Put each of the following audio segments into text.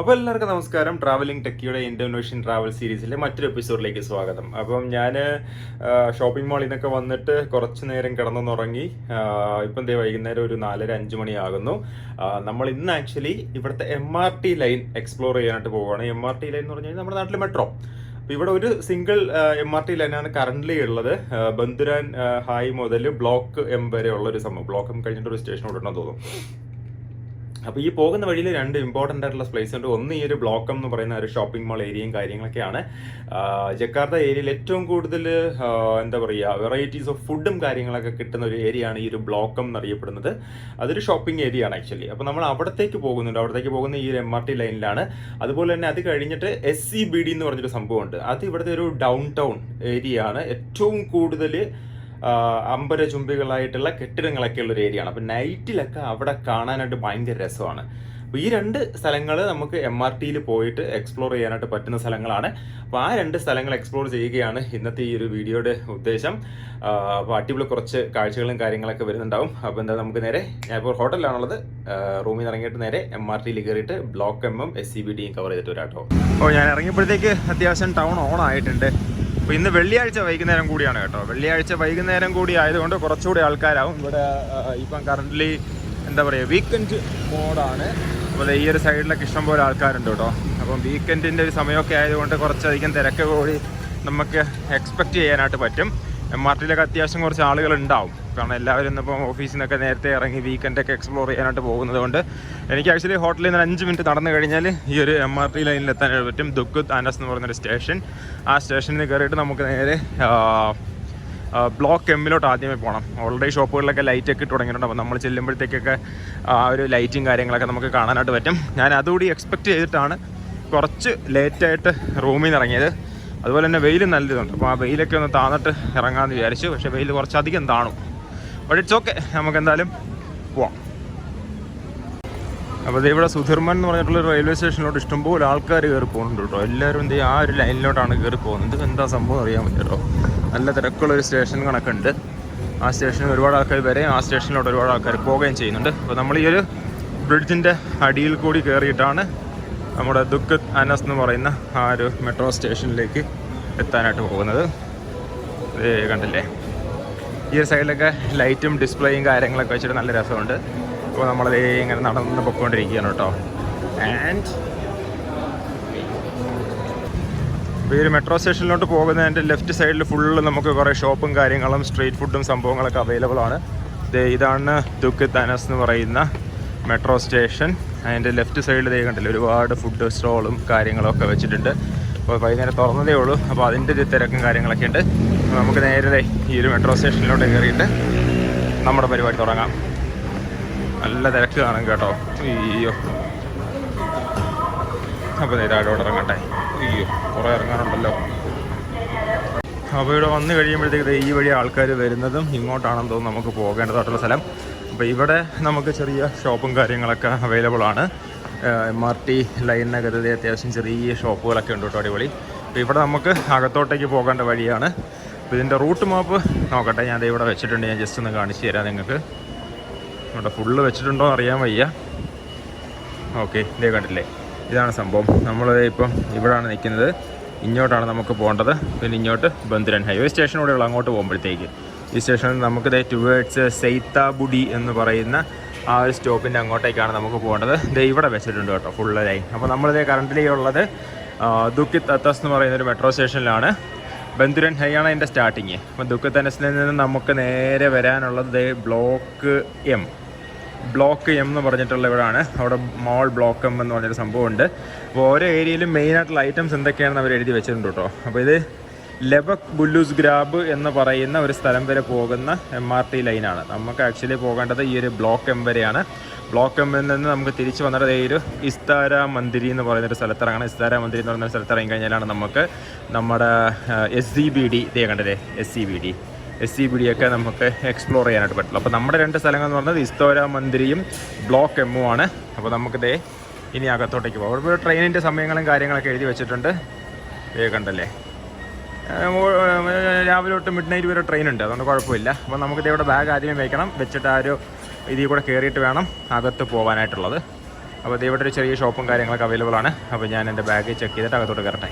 അപ്പോൾ എല്ലാവർക്കും നമസ്കാരം. ട്രാവലിംഗ് ടെക്കിയുടെ ഇൻഡോനേഷ്യൻ ട്രാവൽ സീരീസിലെ മറ്റൊരു എപ്പിസോഡിലേക്ക് സ്വാഗതം. അപ്പം ഞാൻ ഷോപ്പിംഗ് മാളിൽ നിന്നൊക്കെ വന്നിട്ട് കുറച്ച് നേരം കിടന്നുറങ്ങി ഇപ്പം ദേ വൈകുന്നേരം ഒരു നാലര അഞ്ച് മണിയാകുന്നു. നമ്മൾ ഇന്ന് ആക്ച്വലി ഇവിടുത്തെ M R T line explore ചെയ്യാനായിട്ട് പോവുകയാണ്. എം ആർ ടി ലൈൻ എന്ന് പറഞ്ഞു കഴിഞ്ഞാൽ നമ്മുടെ നാട്ടിലെ മെട്രോ അപ്പോൾ ഇവിടെ ഒരു സിംഗിൾ എം ആർ ടി ലൈനാണ് കറന്റ്ലി ഉള്ളത്. ബന്ധുരാൻ ഹായ് മുതൽ ബ്ലോക്ക് എം വരെ ഉള്ള ഒരു സംഭവം. ബ്ലോക്ക് എം കഴിഞ്ഞിട്ട് ഒരു സ്റ്റേഷൻ ഉണ്ടെന്ന് തോന്നുന്നു. അപ്പോൾ ഈ പോകുന്ന വഴിയിൽ രണ്ട് ഇമ്പോർട്ടന്റ് ആയിട്ടുള്ള പ്ലേസ് ഉണ്ട്. ഒന്ന് ഈ ഒരു ബ്ലോക്കം എന്ന് പറയുന്ന ഒരു ഷോപ്പിംഗ് മാൾ ഏരിയയും കാര്യങ്ങളൊക്കെയാണ്. ജക്കാർത്ത ഏരിയയിൽ ഏറ്റവും കൂടുതൽ എന്താ പറയുക വെറൈറ്റീസ് ഓഫ് ഫുഡും കാര്യങ്ങളൊക്കെ കിട്ടുന്ന ഒരു ഏരിയ ആണ് ഈ ഒരു ബ്ലോക്കം എന്നറിയപ്പെടുന്നത്. അതൊരു ഷോപ്പിംഗ് ഏരിയ ആണ് ആക്ച്വലി അപ്പോൾ നമ്മൾ അവിടത്തേക്ക് പോകുന്നുണ്ട്. അവിടത്തേക്ക് പോകുന്ന ഈ ഒരു എം ആർ ടി ലൈനിലാണ് അതുപോലെ തന്നെ അത് കഴിഞ്ഞിട്ട് എസ് സി ബി ഡി എന്ന് പറഞ്ഞൊരു സംഭവമുണ്ട്. അത് ഇവിടുത്തെ ഒരു ഡൗൺ ടൗൺ ഏരിയ ആണ്. ഏറ്റവും കൂടുതൽ അമ്പര ചുംബികളായിട്ടുള്ള കെട്ടിടങ്ങളൊക്കെ ഉള്ള ഒരു ഏരിയ ആണ് അപ്പം നൈറ്റിലൊക്കെ അവിടെ കാണാനായിട്ട് ഭയങ്കര രസമാണ്. അപ്പോൾ ഈ രണ്ട് സ്ഥലങ്ങൾ നമുക്ക് എം ആർ ടിയിൽ പോയിട്ട് എക്സ്പ്ലോർ ചെയ്യാനായിട്ട് പറ്റുന്ന സ്ഥലങ്ങളാണ്. അപ്പോൾ ആ രണ്ട് സ്ഥലങ്ങൾ എക്സ്പ്ലോർ ചെയ്യുകയാണ് ഇന്നത്തെ ഈ ഒരു വീഡിയോയുടെ ഉദ്ദേശം. അപ്പോൾ അടിപൊളി കുറച്ച് കാഴ്ചകളും കാര്യങ്ങളൊക്കെ വരുന്നുണ്ടാവും. അപ്പോൾ എന്താ നമുക്ക് നേരെ ഞാൻ ഇപ്പോൾ ഹോട്ടലിലാണുള്ളത്. റൂമിൽ നിന്ന് ഇറങ്ങിയിട്ട് നേരെ എം ആർ ടിയിൽ കയറിയിട്ട് block M S C B ഡിയും കവർ ചെയ്തിട്ട് വരാട്ടോ. അപ്പോൾ ഞാൻ ഇറങ്ങിയപ്പോഴത്തേക്ക് അത്യാവശ്യം ടൗൺ ഓൺ ആയിട്ടുണ്ട്. അപ്പോൾ ഇന്ന് വെള്ളിയാഴ്ച വൈകുന്നേരം കൂടിയാണ് കേട്ടോ. വെള്ളിയാഴ്ച വൈകുന്നേരം കൂടി ആയതുകൊണ്ട് കുറച്ചുകൂടി ആൾക്കാരാവും. ഇവിടെ ഇപ്പം കറന്റ്ലി എന്താ പറയുക വീക്കെൻഡ് മോഡാണ് അപ്പോൾ ഈ ഒരു സൈഡിലൊക്കെ ഇഷ്ടംപോലെ ആൾക്കാരുണ്ട് കേട്ടോ. അപ്പം വീക്കെൻഡിന്റെ ഒരു സമയമൊക്കെ ആയതുകൊണ്ട് കുറച്ചധികം തിരക്ക് കൂടി നമുക്ക് എക്സ്പെക്റ്റ് ചെയ്യാനായിട്ട് പറ്റും. എം ആർ ടിയിലൊക്കെ അത്യാവശ്യം കുറച്ച് ആളുകൾ ഉണ്ടാവും കാരണം എല്ലാവരും ഇന്നിപ്പം ഓഫീസിൽ നിന്നൊക്കെ നേരത്തെ ഇറങ്ങി വീക്കെൻഡൊക്കെ എക്സ്പ്ലോർ ചെയ്യാനായിട്ട് പോകുന്നത് കൊണ്ട് എനിക്ക് ആക്ച്വലി ഹോട്ടലിൽ നിന്ന് അഞ്ച് മിനിറ്റ് നടന്നു കഴിഞ്ഞാൽ ഈ ഒരു എം ആർ ടി ലൈനിൽ എത്താൻ പറ്റും. ദുഃഖത്ത് ആനസ് എന്ന് പറയുന്നൊരു സ്റ്റേഷൻ ആ സ്റ്റേഷനിൽ കയറിയിട്ട് നമുക്ക് നേരെ ബ്ലോക്ക് എമ്മിലോട്ട് ആദ്യമേ പോകണം ഓൾറെഡി ഷോപ്പുകളിലൊക്കെ ലൈറ്റൊക്കെ ഇട്ട് തുടങ്ങിയിട്ടുണ്ട്. അപ്പോൾ നമ്മൾ ചെല്ലുമ്പോഴത്തേക്കൊക്കെ ആ ഒരു ലൈറ്റും കാര്യങ്ങളൊക്കെ നമുക്ക് കാണാനായിട്ട് പറ്റും. ഞാൻ അതുകൂടി എക്സ്പെക്റ്റ് ചെയ്തിട്ടാണ് കുറച്ച് ലേറ്റായിട്ട് റൂമിൽ നിന്ന് ഇറങ്ങിയത്. അതുപോലെ തന്നെ വെയിൽ നല്ലതുണ്ട്. അപ്പോൾ ആ വെയിലൊക്കെ ഒന്ന് താന്നിട്ട് ഇറങ്ങാമെന്ന് വിചാരിച്ചു. പക്ഷേ വെയിൽ കുറച്ചധികം താണു. ബട്ട് ഇറ്റ്സ് ഓക്കെ നമുക്ക് എന്തായാലും പോവാം. അപ്പോൾ ദേ ഇവിടെ സുധീർമൻ എന്ന് പറഞ്ഞിട്ടുള്ള റെയിൽവേ സ്റ്റേഷനിലോട്ട് ഇഷ്ടംപോലെ ആൾക്കാർ കയറി പോകുന്നുണ്ട് കേട്ടോ. എല്ലാവരും എന്ത് ആ ഒരു ലൈനിലോട്ടാണ് കയറി പോകുന്നത്. ഇത് എന്താ സംഭവം അറിയാൻ പറ്റുമോ നല്ല തിരക്കുള്ള ഒരു സ്റ്റേഷൻ കണക്കുണ്ട്. ആ സ്റ്റേഷനിൽ ഒരുപാട് ആൾക്കാർ വരെയും ആ സ്റ്റേഷനിലോട്ട് ഒരുപാട് ആൾക്കാർ പോവുകയും ചെയ്യുന്നുണ്ട്. അപ്പോൾ നമ്മൾ ഈ ഒരു ബ്രിഡ്ജിന്റെ അടിയിൽ കൂടി കയറിയിട്ടാണ് നമ്മുടെ ദുഃഖ് അനസ് എന്ന് പറയുന്ന ആ ഒരു മെട്രോ സ്റ്റേഷനിലേക്ക് എത്താനായിട്ട് പോകുന്നത്. കണ്ടില്ലേ? ഈ ഒരു സൈഡിലൊക്കെ ലൈറ്റും ഡിസ്പ്ലേയും കാര്യങ്ങളൊക്കെ വെച്ചിട്ട് നല്ല രസമുണ്ട്. അപ്പോൾ നമ്മളത് ഇങ്ങനെ നടന്ന് പൊയ്ക്കൊണ്ടിരിക്കുകയാണ് കേട്ടോ. ആൻഡ് ഈ ഒരു മെട്രോ സ്റ്റേഷനിലോട്ട് പോകുന്നതിന്റെ ലെഫ്റ്റ് സൈഡിൽ ഫുള്ള് നമുക്ക് കുറേ ഷോപ്പും കാര്യങ്ങളും സ്ട്രീറ്റ് ഫുഡും സംഭവങ്ങളൊക്കെ അവൈലബിൾ ആണ്. ഇതാണ് ദുഃഖ് തനസ് എന്ന് പറയുന്ന മെട്രോ സ്റ്റേഷൻ. അതിന്റെ ലെഫ്റ്റ് സൈഡിൽ ദേ കണ്ടില്ല ഒരുപാട് ഫുഡ് സ്റ്റോളും കാര്യങ്ങളൊക്കെ വെച്ചിട്ടുണ്ട്. അപ്പോൾ വൈകുന്നേരം തുറന്നതേ ഉള്ളൂ. അപ്പോൾ അതിന്റെ ഒരു തിരക്കും കാര്യങ്ങളൊക്കെ ഉണ്ട്. അപ്പോൾ നമുക്ക് നേരെ ഈ ഒരു മെട്രോ സ്റ്റേഷനിലോട്ട് കയറിയിട്ട് നമ്മുടെ പരിപാടി തുടങ്ങാം. നല്ല തിരക്ക് കാണും കേട്ടോ. അയ്യോ. അപ്പോൾ നേരെ അവിടെ ഇറങ്ങട്ടെ. അയ്യോ കുറേ ഇറങ്ങാനുണ്ടല്ലോ. അപ്പോൾ ഇവിടെ വന്നു കഴിയുമ്പോഴത്തേക്ക് ഈ വഴി ആൾക്കാർ വരുന്നതും ഇങ്ങോട്ടാണെന്ന് തോന്നുന്നു നമുക്ക് പോകേണ്ടതായിട്ടുള്ള സ്ഥലം. അപ്പോൾ ഇവിടെ നമുക്ക് ചെറിയ ഷോപ്പും കാര്യങ്ങളൊക്കെ അവൈലബിൾ ആണ്. എം ആർ ടി ലൈനിനകത്ത് അത്യാവശ്യം ചെറിയ ഷോപ്പുകളൊക്കെ ഉണ്ട് കേട്ടോ അടിപൊളി. അപ്പോൾ ഇവിടെ നമുക്ക് അകത്തോട്ടേക്ക് പോകേണ്ട വഴിയാണ്. അപ്പോൾ ഇതിന്റെ റൂട്ട് മാപ്പ് നോക്കട്ടെ. ഞാൻ ഇവിടെ വെച്ചിട്ടുണ്ട്. ഞാൻ ജസ്റ്റ് ഒന്ന് കാണിച്ചു തരാം നിങ്ങൾക്ക്. ഇവിടെ ഫുള്ള് വെച്ചിട്ടുണ്ടോ അറിയാൻ വയ്യ. ഓക്കെ ഇതേ കണ്ടില്ലേ? ഇതാണ് സംഭവം. നമ്മൾ ഇപ്പം ഇവിടാണ് നിൽക്കുന്നത് ഇങ്ങോട്ടാണ് നമുക്ക് പോകേണ്ടത്. പിന്നെ ഇങ്ങോട്ട് ബന്ധുരൻ ഹൈവേ സ്റ്റേഷനോടെയുള്ള അങ്ങോട്ട് പോകുമ്പോഴത്തേക്ക്. ഈ സ്റ്റേഷനിൽ നമുക്ക് ദേ ടുവേഡ്സ് സെയ്ത്താബുഡി എന്ന് പറയുന്ന ആ ഒരു സ്റ്റോപ്പിന്റെ അങ്ങോട്ടേക്കാണ് നമുക്ക് പോകേണ്ടത്. ദേ ഇവിടെ വെച്ചിട്ടുണ്ട് കേട്ടോ ഫുള്ള് ലൈൻ അപ്പോൾ നമ്മളിതേ കറന്റ് ഉള്ളത് ദുഃഖിത് അത്തസ് എന്ന് പറയുന്ന ഒരു മെട്രോ സ്റ്റേഷനിലാണ് ബന്ധുരൻ ഹൈയാണ് അതിന്റെ സ്റ്റാർട്ടിങ് അപ്പോൾ ദുഃഖത്ത് അനസിൽ നിന്ന് നമുക്ക് നേരെ വരാനുള്ളത് ദേ ബ്ലോക്ക് എം ബ്ലോക്ക് എം എന്ന് പറഞ്ഞിട്ടുള്ള ഇവിടാണ്. അവിടെ മോൾ ബ്ലോക്ക് എം എന്ന് പറഞ്ഞൊരു സംഭവമുണ്ട്. അപ്പോൾ ഓരോ ഏരിയയിലും മെയിനായിട്ടുള്ള ഐറ്റംസ് എന്തൊക്കെയാണെന്ന് അവർ എഴുതി വെച്ചിട്ടുണ്ട് കേട്ടോ. അപ്പോൾ ഇത് ലെബക് ബുല്ലൂസ് ഗ്രാബ് എന്ന് പറയുന്ന ഒരു സ്ഥലം വരെ പോകുന്ന എം ആർ ടി ലൈനാണ്. നമുക്ക് ആക്ച്വലി പോകേണ്ടത് ഈ ഒരു ബ്ലോക്ക് എം വരെയാണ്. ബ്ലോക്ക് എമ്മിൽ നിന്ന് നമുക്ക് തിരിച്ച് വന്നിട്ട് ഈ ഒരു ഇസ്താര മന്ദിരി എന്ന് പറയുന്ന ഒരു സ്ഥലത്തിറങ്ങണം ഇസ്താര മന്ദിരി എന്ന് പറയുന്ന സ്ഥലത്ത് ഇറങ്ങി കഴിഞ്ഞാലാണ് നമുക്ക് നമ്മുടെ എസ് സി ബി ഡി ഇതേ കണ്ടതേ S C B D S C B D ഒക്കെ നമുക്ക് എക്സ്പ്ലോർ ചെയ്യാനായിട്ട് പറ്റുള്ളൂ. അപ്പോൾ നമ്മുടെ രണ്ട് സ്ഥലങ്ങൾ എന്ന് പറയുന്നത് ഇസ്തോര മന്ദിരിയും ബ്ലോക്ക് എമ്മും ആണ്. അപ്പോൾ നമുക്ക് ദേ ഇനി അകത്തോട്ടേക്ക് പോകാം അവിടെ ട്രെയിനിന്റെ സമയങ്ങളും കാര്യങ്ങളൊക്കെ എഴുതി വെച്ചിട്ടുണ്ട്. കണ്ടല്ലേ? രാവിലെ തൊട്ട് മിഡ് നൈറ്റ് വരെ ട്രെയിൻ ഉണ്ട്. അതുകൊണ്ട് കുഴപ്പമില്ല. അപ്പോൾ നമുക്ക് ഇതേവിടെ ബാഗ് ആദ്യമേ വയ്ക്കണം വെച്ചിട്ട് ആ ഒരു ഇതിൽ കൂടെ കയറിയിട്ട് വേണം അകത്ത് പോകാനായിട്ടുള്ളത് അപ്പോൾ ഇവിടെ ഒരു ചെറിയ ഷോപ്പും കാര്യങ്ങളൊക്കെ അവൈലബിൾ ആണ്. അപ്പോൾ ഞാൻ എന്റെ ബാഗ് ചെക്ക് ചെയ്തിട്ട് അകത്തോട്ട് കയറട്ടെ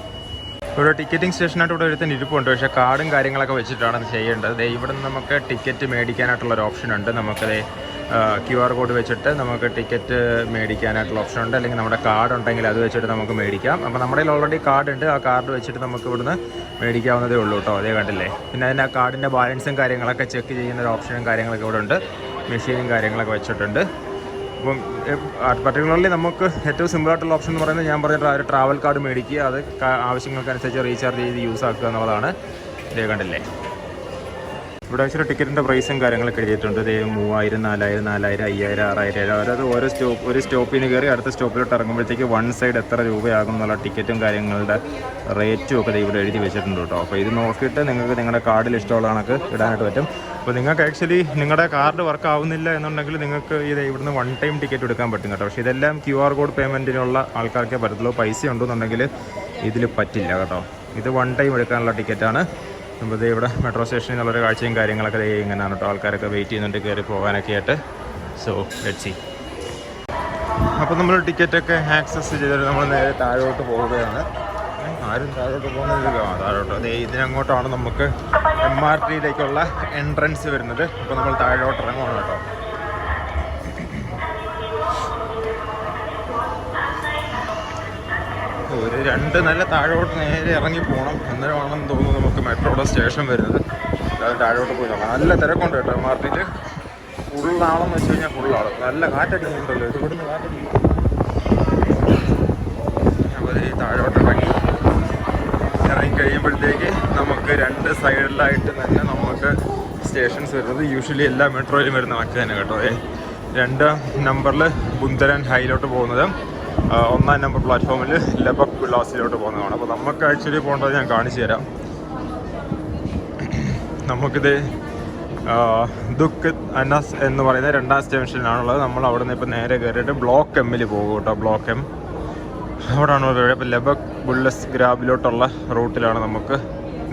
ഒരു ടിക്കറ്റിംഗ് സ്റ്റേഷനായിട്ട് ഇവിടെ ഒരുത്തിന് ഇരിപ്പുണ്ട്. പക്ഷേ കാർഡും കാര്യങ്ങളൊക്കെ വെച്ചിട്ടാണ് ചെയ്യേണ്ടത്. ഇവിടെ നിന്ന് നമുക്ക് ടിക്കറ്റ് മേടിക്കാനായിട്ടുള്ള ഒരു ഓപ്ഷൻ ഉണ്ട്. നമുക്കത് ക്യു ആർ കോഡ് വെച്ചിട്ട് നമുക്ക് ടിക്കറ്റ് മേടിക്കാനായിട്ടുള്ള ഓപ്ഷൻ ഉണ്ട്. അല്ലെങ്കിൽ നമ്മുടെ കാർഡ് ഉണ്ടെങ്കിൽ അത് വെച്ചിട്ട് നമുക്ക് മേടിക്കാം. അപ്പോൾ നമ്മുടെ കയ്യിൽ ഓൾറെഡി കാർഡ് ഉണ്ട്. ആ കാർഡ് വെച്ചിട്ട് നമുക്ക് ഇവിടുന്ന് മേടിക്കാവുന്നതേ ഉള്ളൂ കേട്ടോ. അതേ കണ്ടില്ലേ? പിന്നെ അതിന്റെ ആ കാർഡിന്റെ ബാലൻസും കാര്യങ്ങളൊക്കെ ചെക്ക് ചെയ്യുന്ന ഒരു ഓപ്ഷനും കാര്യങ്ങളൊക്കെ ഇവിടെ ഉണ്ട്. മെഷീനും കാര്യങ്ങളൊക്കെ വെച്ചിട്ടുണ്ട്. അപ്പം പർട്ടിക്കുലർലി നമുക്ക് ഏറ്റവും സിമ്പിളായിട്ടുള്ള ഓപ്ഷൻ എന്ന് പറയുന്നത് ഞാൻ പറഞ്ഞിട്ട് ആ ഒരു ട്രാവൽ കാർഡ് മേടിക്കുക അത് ആവശ്യങ്ങൾക്കനുസരിച്ച് റീചാർജ് ചെയ്ത് യൂസ് ആക്കുക എന്നുള്ളതാണ് ഇതേ കണ്ടില്ലേ? ഇവിടെ വെച്ചിട്ട് ടിക്കറ്റിന്റെ പ്രൈസും കാര്യങ്ങളൊക്കെ എഴുതിയിട്ടുണ്ട്. ഇത് മൂവായിരം നാലായിരം നാലായിരം അയ്യായിരം ആറായിരം ഏഴായിരം അതായത് ഓരോ സ്റ്റോപ്പ് ഒരു സ്റ്റോപ്പിന് കയറി അടുത്ത സ്റ്റോപ്പിലോട്ട് ഇറങ്ങുമ്പോഴത്തേക്ക് വൺ സൈഡ് എത്ര രൂപയാകും എന്നുള്ള ടിക്കറ്റും കാര്യങ്ങളുടെ റേറ്റും ഒക്കെ ഇവിടെ എഴുതി വെച്ചിട്ടുണ്ട് കേട്ടോ. അപ്പോൾ ഇത് നോക്കിയിട്ട് നിങ്ങൾക്ക് നിങ്ങളുടെ കാർഡിൽ ഇഷ്ടമുള്ള കണക്ക് ഇടാനായിട്ട് പറ്റും. അപ്പോൾ നിങ്ങൾക്ക് ആക്ച്വലി നിങ്ങളുടെ കാർഡ് വർക്ക് ആവുന്നില്ല എന്നുണ്ടെങ്കിൽ നിങ്ങൾക്ക് ഇത് ഇവിടുന്ന് വൺ ടൈം ടിക്കറ്റ് എടുക്കാൻ പറ്റും കേട്ടോ. പക്ഷേ ഇതെല്ലാം ക്യു ആർ കോഡ് പേയ്മെന്റിനുള്ള ആൾക്കാർക്കേ പറ്റത്തുള്ളൂ. പൈസ ഉണ്ടെന്നുണ്ടെങ്കിൽ ഇതിൽ പറ്റില്ല കേട്ടോ. ഇത് വൺ ടൈം എടുക്കാനുള്ള ടിക്കറ്റാണ് ദേ ഇവിടെ മെട്രോ സ്റ്റേഷനിൽ നിന്നുള്ളൊരു കാഴ്ചയും കാര്യങ്ങളൊക്കെ ഇങ്ങനെയാണ് കേട്ടോ. ആൾക്കാരൊക്കെ വെയിറ്റ് ചെയ്യുന്നുണ്ട് കയറി പോകാനൊക്കെ ആയിട്ട്. സോ ലെറ്റ് അപ്പോൾ നമ്മൾ ടിക്കറ്റൊക്കെ ആക്സസ് ചെയ്തിട്ട് നമ്മൾ നേരെ താഴോട്ട് പോവുകയാണ്. ആരും താഴോട്ട് പോകുന്നില്ല താഴോട്ട്. അതെ ഇതിനങ്ങോട്ടാണ് നമുക്ക് എം ആർ ടിയിലേക്കുള്ള എൻട്രൻസ് വരുന്നത്. അപ്പോൾ നമ്മൾ താഴോട്ട് ഇറങ്ങുവാണ് കേട്ടോ. ഒരു രണ്ട് നല്ല താഴോട്ട് നേരെ ഇറങ്ങി പോകണം അന്നേരമാണെന്ന് തോന്നുന്നു നമുക്ക് മെട്രോയുടെ സ്റ്റേഷൻ വരുന്നത്. അല്ലാതെ താഴോട്ട് പോയി നോക്കാം നല്ല തിരക്കുണ്ട് കേട്ടോ എം ആർ ടിയിൽ ഫുള്ളാണെന്ന് വെച്ച് കഴിഞ്ഞാൽ ഫുള്ളാണ്. നല്ല കാറ്റടിക്കുന്നുണ്ടല്ലോ. ഇതുകൊണ്ട് കാറ്റടിക്കും അപ്പോൾ താഴോട്ട് ഇറങ്ങി. കഴിയുമ്പോഴത്തേക്ക് നമുക്ക് രണ്ട് സൈഡിലായിട്ട് തന്നെ നമുക്ക് സ്റ്റേഷൻസ് വരുന്നത്. യൂഷ്വലി എല്ലാ മെട്രോയിലും വരുന്ന മറ്റു തന്നെ കേട്ടോ. ഏ രണ്ട് നമ്പറിൽ ബുന്ദരൻ ഹൈയിലോട്ട് പോകുന്നത്. ഒന്നാം നമ്പർ പ്ലാറ്റ്ഫോമിൽ ലബക് വിലാസിലോട്ട് പോകുന്നതാണ്. അപ്പോൾ നമുക്ക് ആക്ച്വലി പോകേണ്ടത് ഞാൻ കാണിച്ചു തരാം. നമുക്കിത് ദുഃഖ് അനസ് എന്ന് പറയുന്ന രണ്ടാം സ്റ്റേഷനിലാണുള്ളത് നമ്മൾ അവിടെ നിന്ന് ഇപ്പോൾ നേരെ കയറിയിട്ട് ബ്ലോക്ക് എമ്മിൽ പോകും കേട്ടോ. ബ്ലോക്ക് എം അവിടെയാണ് ഇപ്പോൾ ലബക് ബുള്ളസ് ഗ്രാബിലോട്ടുള്ള റൂട്ടിലാണ് നമുക്ക്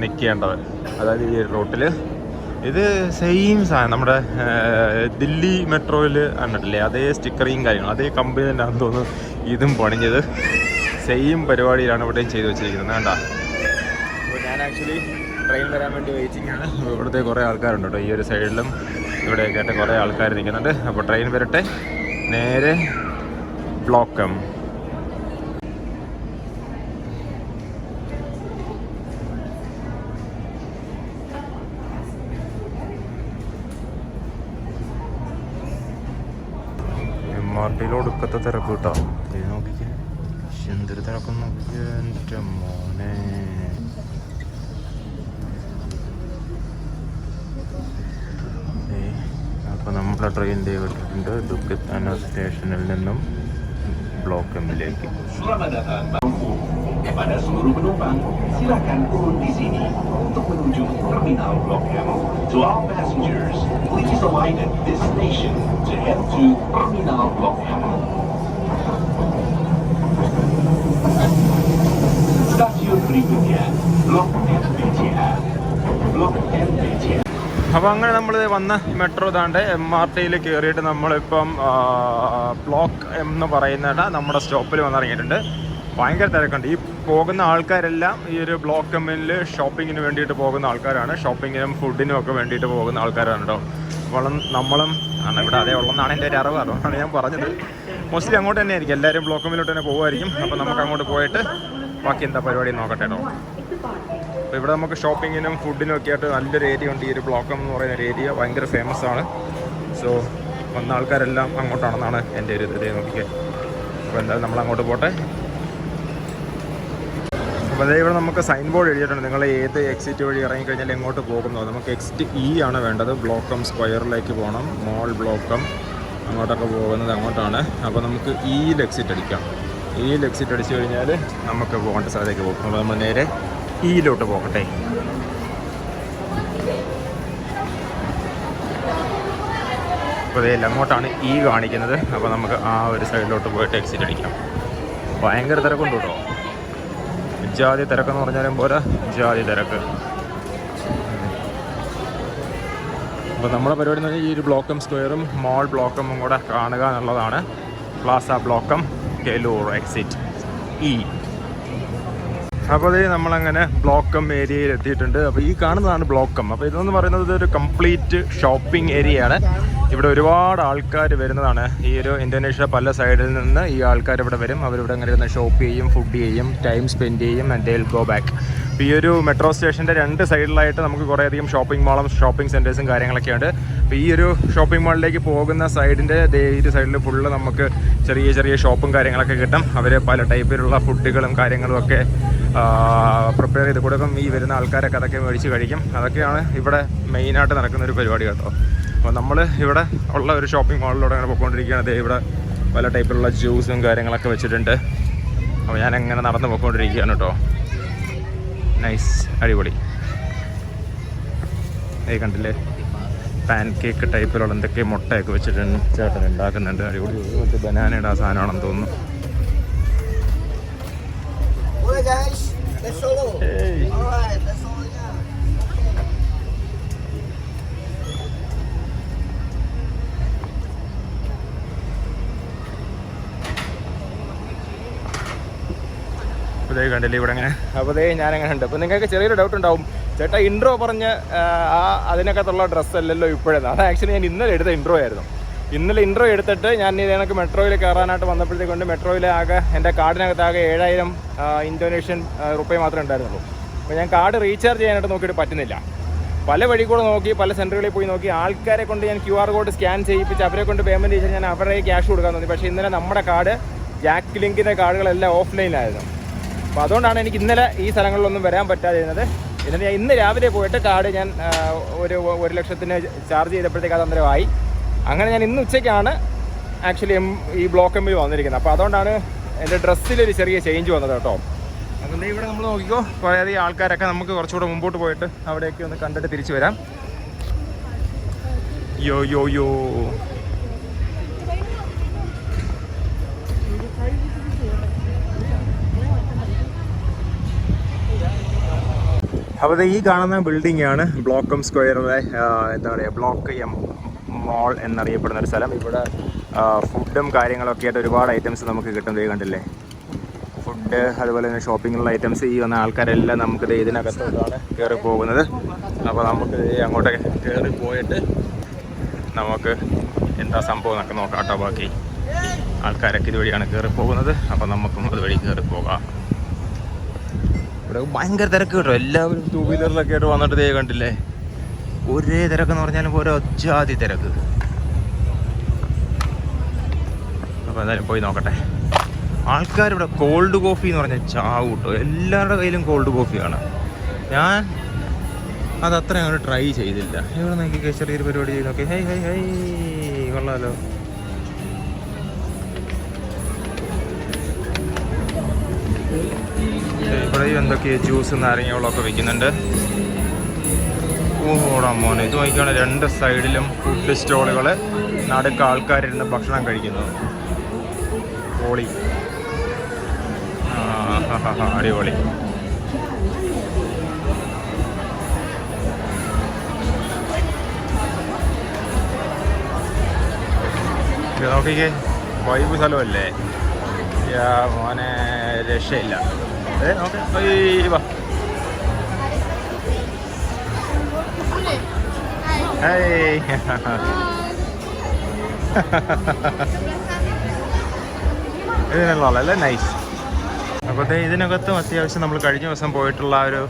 നിൽക്കേണ്ടത് അതായത് ഈ റൂട്ടിൽ ഇത് സെയിം സാധനം. നമ്മുടെ ദില്ലി മെട്രോയിൽ കണ്ടിട്ടില്ലേ? അതേ സ്റ്റിക്കറിങ് കാര്യങ്ങളും അതേ കമ്പനി തന്നെ ആണെന്ന് തോന്നുന്നു ഇതും പണിഞ്ഞത്. സെയിം പരിപാടിയിലാണ് ഇവിടെയും ചെയ്തു വെച്ചിരിക്കുന്നത്. വേണ്ട അപ്പോൾ ഞാൻ ആക്ച്വലി ട്രെയിൻ വരാൻ വേണ്ടി വെയിറ്റിംഗ് ആണ്. അപ്പോൾ ഇവിടുത്തെ കുറേ ആൾക്കാരുണ്ട് കേട്ടോ. ഈ ഒരു സൈഡിലും ഇവിടെയൊക്കെ ആയിട്ട് കുറേ ആൾക്കാർ നിൽക്കുന്നുണ്ട്. അപ്പോൾ ട്രെയിൻ വരട്ടെ. നേരെ ബ്ലോക്കം. എം ആർ ടിയിൽ ഒടുക്കത്തെ തിരക്ക് കേട്ടോ ഇത് നോക്കിക്കേ എന്തൊരു തിരക്കം നോക്കിക്കേ എന്റെ മോനെ അപ്പോൾ നമ്മുടെ ട്രെയിൻ വിട്ടിട്ടുണ്ട് ദുഃഖത്താന സ്റ്റേഷനിൽ നിന്നും ബ്ലോക്ക് എമ്മിലേക്ക് Selamat datang Bangku. Kepada seluruh penumpang, silakan turun di sini untuk menuju Terminal Blok M. To all passengers, please alight at this station to head to Terminal Block. Stasiun berikutnya, Blok BCA. Blok BCA. അപ്പോൾ അങ്ങനെ നമ്മൾ വന്ന metro ഇതാണ്ട് M R ടിയിൽ കയറിയിട്ട് നമ്മളിപ്പം block block എന്ന് പറയുന്ന നമ്മുടെ സ്റ്റോപ്പിൽ വന്നിറങ്ങിയിട്ടുണ്ട് ഭയങ്കര തിരക്കുണ്ട്. ഈ പോകുന്ന ആൾക്കാരെല്ലാം ഈ ഒരു ബ്ലോക്ക് എമ്മിൽ ഷോപ്പിങ്ങിന് വേണ്ടിയിട്ട് പോകുന്ന ആൾക്കാരാണ്. ഷോപ്പിങ്ങിനും ഫുഡിനും ഒക്കെ വേണ്ടിയിട്ട് പോകുന്ന ആൾക്കാരാണ് കേട്ടോ വളം നമ്മളും ആണ്. ഇവിടെ അതേ ഉള്ളതെന്നാണ് എന്റെ ഒരു അറിവ്. അതുകൊണ്ടാണ് ഞാൻ പറഞ്ഞത്. മോസ്റ്റ്ലി അങ്ങോട്ട് തന്നെ ആയിരിക്കും. എല്ലാവരും ബ്ലോക്ക് എമ്മിലോട്ട് തന്നെ പോകുമായിരിക്കും. അപ്പോൾ നമുക്ക് അങ്ങോട്ട് പോയിട്ട് ബാക്കി എന്താ പരിപാടി നോക്കട്ടെ കേട്ടോ അപ്പോൾ ഇവിടെ നമുക്ക് ഷോപ്പിങ്ങിനും ഫുഡിനും ഒക്കെ ആയിട്ട് നല്ലൊരു ഏരിയ ഉണ്ട്. ഈ ഒരു ബ്ലോക്കം എന്ന് പറയുന്ന ഒരു ഏരിയ ഭയങ്കര ഫേമസ് ആണ്. സോ വന്ന ആൾക്കാരെല്ലാം അങ്ങോട്ടാണെന്നാണ് എന്റെ ഒരു ഇത്. നോക്കിക്കേ. അപ്പോൾ എന്തായാലും നമ്മൾ അങ്ങോട്ട് പോട്ടെ. അപ്പോൾ അതേ ഇവിടെ നമുക്ക് സൈൻ ബോർഡ് എഴുതിയിട്ടുണ്ട്. നിങ്ങൾ ഏത് എക്സിറ്റ് വഴി ഇറങ്ങിക്കഴിഞ്ഞാൽ എങ്ങോട്ട് പോകുന്നോ. നമുക്ക് എക്സിറ്റ് ഇ ആണ് വേണ്ടത്. ബ്ലോക്കം സ്ക്വയറിലേക്ക് പോകണം. മോൾ ബ്ലോക്കം അങ്ങോട്ടൊക്കെ പോകുന്നത് അങ്ങോട്ടാണ്. അപ്പോൾ നമുക്ക് ഇയിൽ എക്സിറ്റ് അടിക്കാം. ഇയിൽ എക്സിറ്റ് അടിച്ചു കഴിഞ്ഞാൽ നമുക്ക് പോകേണ്ട സ്ഥലത്തേക്ക് പോകും. അപ്പോൾ നമ്മൾ നേരെ ഇയിലോട്ട് പോകട്ടെ. അപ്പോൾ ഇതേ അങ്ങോട്ടാണ് ഇ കാണിക്കുന്നത്. അപ്പോൾ നമുക്ക് ആ ഒരു സൈഡിലോട്ട് പോയിട്ട് എക്സിറ്റ് അടിക്കാം. ഭയങ്കര തിരക്കുണ്ട് കേട്ടോ. ജാതി തിരക്കെന്ന് പറഞ്ഞാലും പോരാ. ജാതി തിരക്ക്. അപ്പോൾ നമ്മുടെ പരിപാടി എന്ന് പറഞ്ഞാൽ ഈ ഒരു ബ്ലോക്കും സ്ക്വയറും മോൾ ബ്ലോക്കും കൂടെ കാണുക എന്നുള്ളതാണ്. പ്ലാസ ബ്ലോക്കം കെലൂർ എക്സിറ്റ് ഇ. അപ്പോൾ ഇത് നമ്മളങ്ങനെ ബ്ലോക്കം ഏരിയയിൽ എത്തിയിട്ടുണ്ട്. അപ്പോൾ ഈ കാണുന്നതാണ് ബ്ലോക്കം. അപ്പോൾ ഇതെന്ന് പറയുന്നത് ഒരു കംപ്ലീറ്റ് ഷോപ്പിംഗ് ഏരിയയാണ്. ഇവിടെ ഒരുപാട് ആൾക്കാർ വരുന്നതാണ്. ഈ ഒരു ഇന്തോനേഷ്യ പല സൈഡിൽ നിന്ന് ഈ ആൾക്കാർ ഇവിടെ വരും. അവരിവിടെ അങ്ങനെ ഇരുന്ന് ഷോപ്പ് ചെയ്യും ഫുഡ് ചെയ്യും ടൈം സ്പെൻഡ് ചെയ്യും ആൻഡ് ഡേൽ ഗോ ബാക്ക് അപ്പോൾ ഈ ഒരു മെട്രോ സ്റ്റേഷന്റെ രണ്ട് സൈഡിലായിട്ട് നമുക്ക് കുറേയധികം ഷോപ്പിംഗ് മാളും ഷോപ്പിംഗ് സെന്റേഴ്സും കാര്യങ്ങളൊക്കെ ഉണ്ട്. അപ്പോൾ ഈ ഒരു ഷോപ്പിംഗ് മാളിലേക്ക് പോകുന്ന സൈഡിന്റെ ഒരു സൈഡിൽ ഫുള്ള് നമുക്ക് ചെറിയ ചെറിയ ഷോപ്പും കാര്യങ്ങളൊക്കെ കിട്ടും. അവർ പല ടൈപ്പിലുള്ള ഫുഡുകളും കാര്യങ്ങളും ഒക്കെ പ്രിപ്പയർ ചെയ്ത് കൊടുക്കും. ഈ വരുന്ന ആൾക്കാരൊക്കെ അതൊക്കെ മേടിച്ച് കഴിക്കും. അതൊക്കെയാണ് ഇവിടെ മെയിനായിട്ട് നടക്കുന്ന ഒരു പരിപാടി കേട്ടോ. അപ്പോൾ നമ്മൾ ഇവിടെ ഉള്ള ഒരു ഷോപ്പിംഗ് മാളിലൂടെ അങ്ങനെ പോയിക്കൊണ്ടിരിക്കുകയാണ്. അതേ ഇവിടെ പല ടൈപ്പിലുള്ള ജ്യൂസും കാര്യങ്ങളൊക്കെ വെച്ചിട്ടുണ്ട്. അപ്പോൾ ഞാൻ അങ്ങനെ നടന്ന് പോയിക്കൊണ്ടിരിക്കുകയാണ് കേട്ടോ നൈസ് അടിപൊളി. ഏ കണ്ടില്ലേ? പാൻ കേക്ക് ടൈപ്പിലുള്ള എന്തൊക്കെ മുട്ടയൊക്കെ വെച്ചിട്ടുണ്ട്. ചേട്ടൻ ഉണ്ടാക്കുന്നുണ്ട്. അടിപൊളി. മറ്റേ ബനാനയുടെ ആ സാധനമാണെന്ന് തോന്നുന്നു. That's all അപ്പോൾ കണ്ടില്ലേ ഇവിടെ അങ്ങനെ അപ്പോൾ ഞാൻ അങ്ങനെ ഉണ്ട്. അപ്പോൾ നിങ്ങൾക്ക് ചെറിയൊരു ഡൗട്ട് ഉണ്ടാവും. ചേട്ടാ ഇൻട്രോ പറഞ്ഞ് ആ, അതിനകത്തുള്ള ഡ്രസ്സ് അല്ലല്ലോ ഇപ്പോഴെന്ന്. അത് ആക്ച്വലി ഞാൻ ഇന്നലെ എടുത്ത ഇൻട്രോ ആയിരുന്നു. ഇന്നലെ ഇൻട്രോ എടുത്തിട്ട് ഞാൻ എനിക്ക് മെട്രോയിൽ കയറാനായിട്ട് വന്നപ്പോഴത്തേക്കൊണ്ട് മെട്രോയിൽ ആകെ എന്റെ കാർഡിനകത്ത് ആകെ ഏഴായിരം ഇൻഡോനേഷ്യൻ റുപ്പേ മാത്രമേ ഉണ്ടായിരുന്നുള്ളൂ. അപ്പോൾ ഞാൻ കാർഡ് റീചാർജ് ചെയ്യാനായിട്ട് നോക്കിയിട്ട് പറ്റുന്നില്ല. പല വഴി കൂടെ നോക്കി പല സെന്ററുകളിൽ പോയി നോക്കി ആൾക്കാരെ കൊണ്ട് ഞാൻ ക്യു ആർ കോഡ് സ്കാൻ ചെയ്യിപ്പിച്ച് അവരെ കൊണ്ട് പേയ്മെന്റ് ചെയ്ത് ഞാൻ അവരുടെ ക്യാഷ് കൊടുക്കാൻ തോന്നി. പക്ഷേ ഇന്നലെ നമ്മുടെ കാർഡ് ജാക്ക് ലിങ്കിന്റെ കാർഡുകളെല്ലാം ഓഫ്ലൈനിലായിരുന്നു അപ്പോൾ അതുകൊണ്ടാണ് എനിക്ക് ഇന്നലെ ഈ സ്ഥലങ്ങളിലൊന്നും വരാൻ പറ്റാതിരുന്നത്. എന്നിട്ട് ഞാൻ ഇന്ന് രാവിലെ പോയിട്ട് കാർഡ് ഞാൻ ഒരു ഒരു ലക്ഷത്തിന് ചാർജ് ചെയ്തപ്പോഴത്തേക്ക് അത് അങ്ങനെ ഞാൻ ഇന്ന് ഉച്ചയ്ക്കാണ് ആക്ച്വലി ഈ ബ്ലോക്ക് എമ്മിൽ വന്നിരിക്കുന്നത്. അപ്പോൾ അതുകൊണ്ടാണ് എന്റെ ഡ്രസ്സിലൊരു ചെറിയ ചേഞ്ച് വന്നത് കേട്ടോ. അതുകൊണ്ട് ഇവിടെ നമ്മൾ നോക്കിക്കോ കുറേയധികം ആൾക്കാരൊക്കെ നമുക്ക് കുറച്ചുകൂടെ മുമ്പോട്ട് പോയിട്ട് അവിടെയൊക്കെ ഒന്ന് കണ്ടിട്ട് തിരിച്ചു വരാം. യോ യോ യോ. അപ്പോൾ ഈ കാണുന്ന ബിൽഡിംഗ് ആണ് ബ്ലോക്കം സ്ക്വയറിലെ എന്താ പറയുക ബ്ലോക്ക് എം മോൾ എന്നറിയപ്പെടുന്ന ഒരു സ്ഥലം. ഇവിടെ ഫുഡും കാര്യങ്ങളൊക്കെ ആയിട്ട് ഒരുപാട് ഐറ്റംസ് നമുക്ക് കിട്ടും. ദേ കണ്ടില്ലേ? ഫുഡ് അതുപോലെ തന്നെ ഷോപ്പിങ്ങിലുള്ള ഐറ്റംസ് ഈ വന്ന ആൾക്കാരെല്ലാം നമുക്ക് ദേ ഇതിനകത്തോട്ടാണ് കയറി പോകുന്നത്. അപ്പോൾ നമുക്ക് അങ്ങോട്ട് കയറി പോയിട്ട് നമുക്ക് എന്താ സംഭവം എന്നൊക്കെ നോക്കാം കേട്ടോ ബാക്കി. ആൾക്കാരൊക്കെ ഇതുവഴിയാണ് കയറി പോകുന്നത്. അപ്പോൾ നമുക്കും അതുവഴി കയറി പോകാം. ഇവിടെ ഭയങ്കര തിരക്ക് കേട്ടോ. എല്ലാവരും ടൂ വീലറിലൊക്കെ ആയിട്ട് വന്നിട്ട് ദേ കണ്ടില്ലേ? ഒരേ തിരക്കെന്ന് പറഞ്ഞാലും ഓരോ ജാതി തിരക്ക്. അപ്പോൾ എന്തായാലും പോയി നോക്കട്ടെ. ആൾക്കാരിവിടെ കോൾഡ് കോഫി എന്ന് പറഞ്ഞാൽ ചാവ് കിട്ടും. എല്ലാവരുടെ കയ്യിലും കോൾഡ് കോഫിയാണ് ഞാൻ അത് അത്ര അങ്ങോട്ട് ട്രൈ ചെയ്തില്ല. ഇവിടെ നോക്കി ചെറിയൊരു പരിപാടി ചെയ്ത് നോക്കി. ഹൈ ഹൈ ഹൈ കൊള്ളാലോ. ഇവിടെയും എന്തൊക്കെയോ ജ്യൂസ് നാരങ്ങകളൊക്കെ വിൽക്കുന്നുണ്ട് ഓടാ മോനെ ഇത് നോക്കിയാണ് രണ്ട് സൈഡിലും ഫുഡ് സ്റ്റോളുകൾ നടുക്ക് ആൾക്കാരിരുന്ന് ഭക്ഷണം കഴിക്കുന്നു. ഹാ, അടിപൊളി. നോക്കിക്കേ വൈബ് സ്ഥലമല്ലേ? മോനെ രക്ഷയില്ല. ഏ നോക്കെ വാ. Hey. ഇതിനുള്ള അല്ലേ? നൈസ് അപ്പോൾ ദേ ഇതിനകത്തും അത്യാവശ്യം നമ്മൾ കഴിഞ്ഞ ദിവസം പോയിട്ടുള്ള ഒരു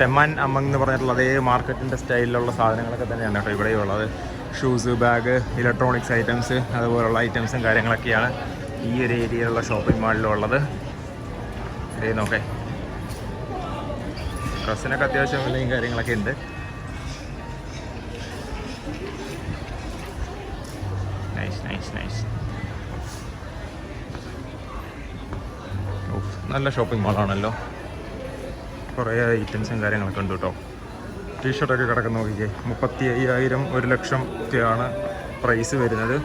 തെമ്മൻ അമ്മ എന്ന് പറഞ്ഞിട്ടുള്ള അതേ മാർക്കറ്റിന്റെ സ്റ്റൈലിലുള്ള സാധനങ്ങളൊക്കെ തന്നെയാണ് കേട്ടോ ഇവിടെ ഉള്ളത്. ഷൂസ് ബാഗ് ഇലക്ട്രോണിക്സ് ഐറ്റംസ് അതുപോലുള്ള ഐറ്റംസും കാര്യങ്ങളൊക്കെയാണ് ഈ ഒരു ഏരിയയിലുള്ള ഷോപ്പിംഗ് മാളിലുള്ളത് ഇതേ നോക്കേ. ഡ്രസ്സിനൊക്കെ അത്യാവശ്യം വിലയും കാര്യങ്ങളൊക്കെ ഉണ്ട്. നൈസ് നൈസ് നൈസ് നല്ല ഷോപ്പിംഗ് മാളാണല്ലോ കുറേ ഐറ്റംസും കാര്യങ്ങളൊക്കെ ഉണ്ട് കേട്ടോ. ടീഷർട്ടൊക്കെ കിടക്കുന്ന നോക്കിക്കേ. മുപ്പത്തി അയ്യായിരം ഒരു ലക്ഷം ഒക്കെയാണ് പ്രൈസ് വരുന്നത്.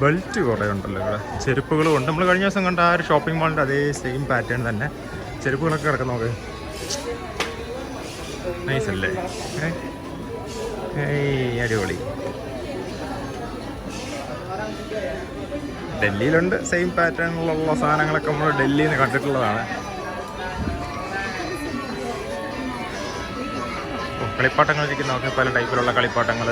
ബെൽറ്റ് കുറേ ഉണ്ടല്ലോ ഇവിടെ. ചെരുപ്പുകളും ഉണ്ട്. നമ്മൾ കഴിഞ്ഞ ദിവസം കണ്ട ആ ഒരു ഷോപ്പിംഗ് മാളിന്റെ അതേ സെയിം പാറ്റേൺ തന്നെ. ചെരുപ്പുകളൊക്കെ കിടക്കുന്ന നോക്ക്. നൈസ് അല്ലേ അടിപൊളി. ഡൽഹിയിലുണ്ട് സെയിം പാറ്റേണിലുള്ള സാധനങ്ങളൊക്കെ നമ്മൾ ഡൽഹിയിൽ നിന്ന് കണ്ടിട്ടുള്ളതാണ് കളിപ്പാട്ടങ്ങൾ ഇരിക്കുന്ന നോക്കി പല ടൈപ്പിലുള്ള കളിപ്പാട്ടങ്ങൾ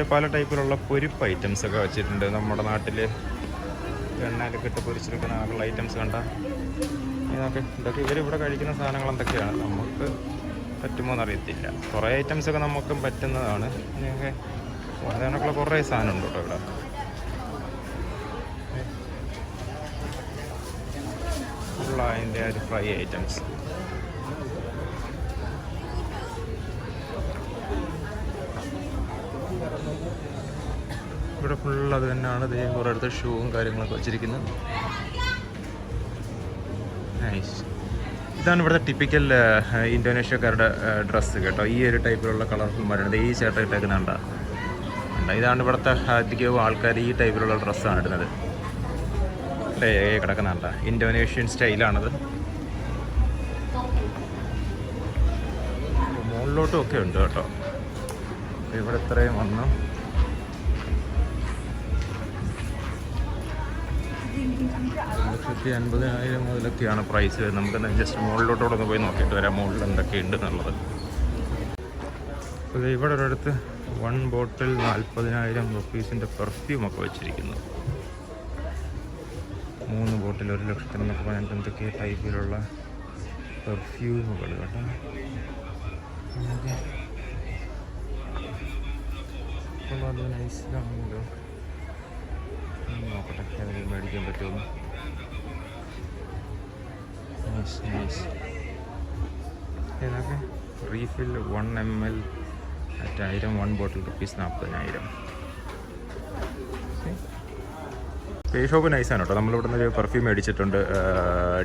ഇവിടുത്തെ പല ടൈപ്പിലുള്ള പൊരിപ്പ് ഐറ്റംസ് ഒക്കെ വെച്ചിട്ടുണ്ട് നമ്മുടെ നാട്ടിൽ എണ്ണയിലൊക്കെ ഇട്ട് പൊരിച്ചെടുക്കുന്ന ആളുള്ള ഐറ്റംസ് കണ്ട. ഇതൊക്കെ ഇതൊക്കെ ഇവരിവിടെ കഴിക്കുന്ന സാധനങ്ങൾ എന്തൊക്കെയാണ്? നമുക്ക് പറ്റുമോ എന്നറിയത്തില്ല കുറേ ഐറ്റംസ് ഒക്കെ നമുക്കും പറ്റുന്നതാണ്. ഇനിയൊക്കെ അതിനൊക്കെ കുറേ സാധനം ഉണ്ട് കേട്ടോ ഇവിടെ. ഉള്ള അതിന്റെ ഒരു ഫ്രൈ ഐറ്റംസ് ഇവിടെ ഫുൾ അത് തന്നെയാണ്. ദേ കുറേ അടുത്ത് ഷൂവും കാര്യങ്ങളൊക്കെ വെച്ചിരിക്കുന്നത്. നൈസ് ഇതാണ് ഇവിടുത്തെ ടിപ്പിക്കൽ ഇന്തോനേഷ്യക്കാരുടെ ഡ്രസ്സ് കേട്ടോ. ഈ ഒരു ടൈപ്പിലുള്ള കളർഫുൾ മരണത് ഈ ചേട്ടൻ ഇട്ടേക്കുന്നുണ്ട ഇതാണ് ഇവിടുത്തെ അധികവും ആൾക്കാർ ഈ ടൈപ്പിലുള്ള ഡ്രസ്സാണ് ഇടുന്നത്. അല്ലേ കിടക്കുന്നുണ്ട ഇന്തോനേഷ്യൻ സ്റ്റൈലാണത് മുകളിലോട്ടും ഒക്കെ ഉണ്ട് കേട്ടോ. ഇവിടെ ഇത്രയും വന്നു. ലക്ഷത്തി അൻപതിനായിരം മുതലൊക്കെയാണ് പ്രൈസ് നമുക്ക് ജസ്റ്റ് മുകളിലോട്ടോടെ ഒന്ന് പോയി നോക്കിയിട്ട് വരാം. മുകളിൽ എന്തൊക്കെയുണ്ട് എന്നുള്ളത്. അപ്പോൾ ഇവിടെ ഒരിടത്ത് വൺ ബോട്ടിൽ നാൽപ്പതിനായിരം റുപ്പീസിന്റെ പെർഫ്യൂമൊക്കെ വെച്ചിരിക്കുന്നു. മൂന്ന് ബോട്ടിൽ ഒരു ലക്ഷത്തി എന്നൊക്കെ പറഞ്ഞിട്ട് എന്തൊക്കെ ടൈപ്പിലുള്ള പെർഫ്യൂമുകൾ കേട്ടോ. അപ്പോൾ നൈസിലാണല്ലോ ഏതെങ്കിലും മേടിക്കാൻ പറ്റുമെന്ന് ഏതൊക്കെ റീഫിൽ വൺ എം എൽ അറ്റായിരം വൺ ബോട്ടിൽ റുപ്പീസ് നാൽപ്പതിനായിരം. പേ ഷോപ്പ് നൈസാണ് കേട്ടോ. നമ്മളിവിടുന്ന് ഒരു പെർഫ്യൂം മേടിച്ചിട്ടുണ്ട്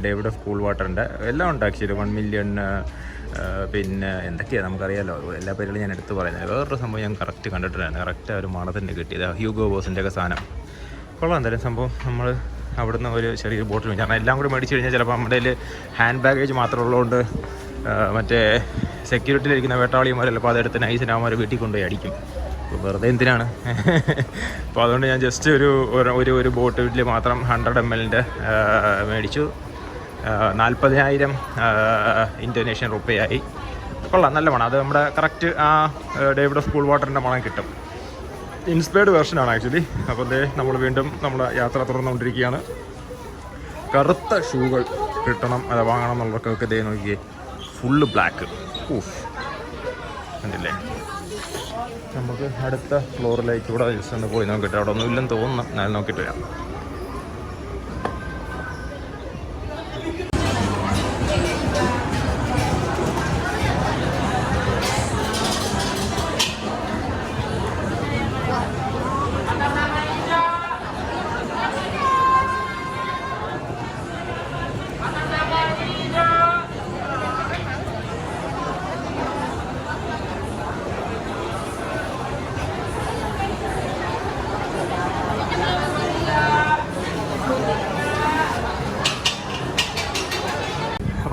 ഡേവിഡ് ഓഫ് കൂൾ വാട്ടറിന്റെ എല്ലാം ഉണ്ട് ആക്ച്വലി വൺ മില്യൺ പിന്നെ എന്തൊക്കെയാണ് നമുക്കറിയാമല്ലോ എല്ലാ പേരുകളും ഞാൻ എടുത്ത് പറയുന്നത്. വേറൊരു സംഭവം ഞാൻ കറക്റ്റ് കണ്ടിട്ടുണ്ടായിരുന്നു കറക്റ്റ് ഒരു മണത്തിന്റെ കിട്ടിയത്. ഹ്യൂഗോ ബോസിന്റെ ഒക്കെ സാധനം. കൊള്ളാം എന്തായാലും സംഭവം. നമ്മൾ അവിടുന്ന് ഒരു ചെറിയൊരു ബോട്ടിൽ കാരണം എല്ലാം കൂടി മേടിച്ച് കഴിഞ്ഞാൽ ചിലപ്പോൾ നമ്മുടെ കയ്യിൽ ഹാൻഡ് ബാഗേജ് മാത്രമേ ഉള്ളതുകൊണ്ട് മറ്റേ സെക്യൂരിറ്റിയിലിരിക്കുന്ന വേട്ടാളിമാരല്ല അപ്പോൾ അതെടുത്ത് നൈസിനാകുമ്പോൾ വീട്ടിൽ കൊണ്ടുപോയി അടിക്കും. അപ്പോൾ വെറുതെ എന്തിനാണ്? അപ്പോൾ അതുകൊണ്ട് ഞാൻ ജസ്റ്റ് ഒരു ഒരു- ഒരു ബോട്ട് വീട്ടിൽ മാത്രം ഹൺഡ്രഡ് എം എല്ലിന്റെ മേടിച്ചു. നാൽപ്പതിനായിരം ഇന്തോനേഷ്യൻ റുപ്പയായി കൊള്ളാം നല്ല മണം. അത് നമ്മുടെ കറക്റ്റ് ആ ഡേവിഡ് ഓഫ് കൂൾ വാട്ടറിന്റെ മണം കിട്ടും. ഇൻസ്പയർഡ് ആണ് ആക്ച്വലി. അപ്പോൾ അതേ നമ്മൾ വീണ്ടും നമ്മുടെ യാത്ര തുടർന്നുകൊണ്ടിരിക്കുകയാണ്. കറുത്ത ഷൂകൾ കിട്ടണം അത് വാങ്ങണം എന്നുള്ളവർക്കൊക്കെ ഇതേ നോക്കിയേ. ഫുള്ള് ബ്ലാക്ക് ഊഫ് കണ്ടില്ലേ? നമുക്ക് അടുത്ത ഫ്ലോറിലേക്ക് ഇവിടെ ജസ്റ്റ് ഒന്ന് പോയി നോക്കിയിട്ട് അവിടെ ഒന്നും ഇല്ലെന്ന് തോന്നുന്നു. എന്നാലും നോക്കിയിട്ട് വരാം.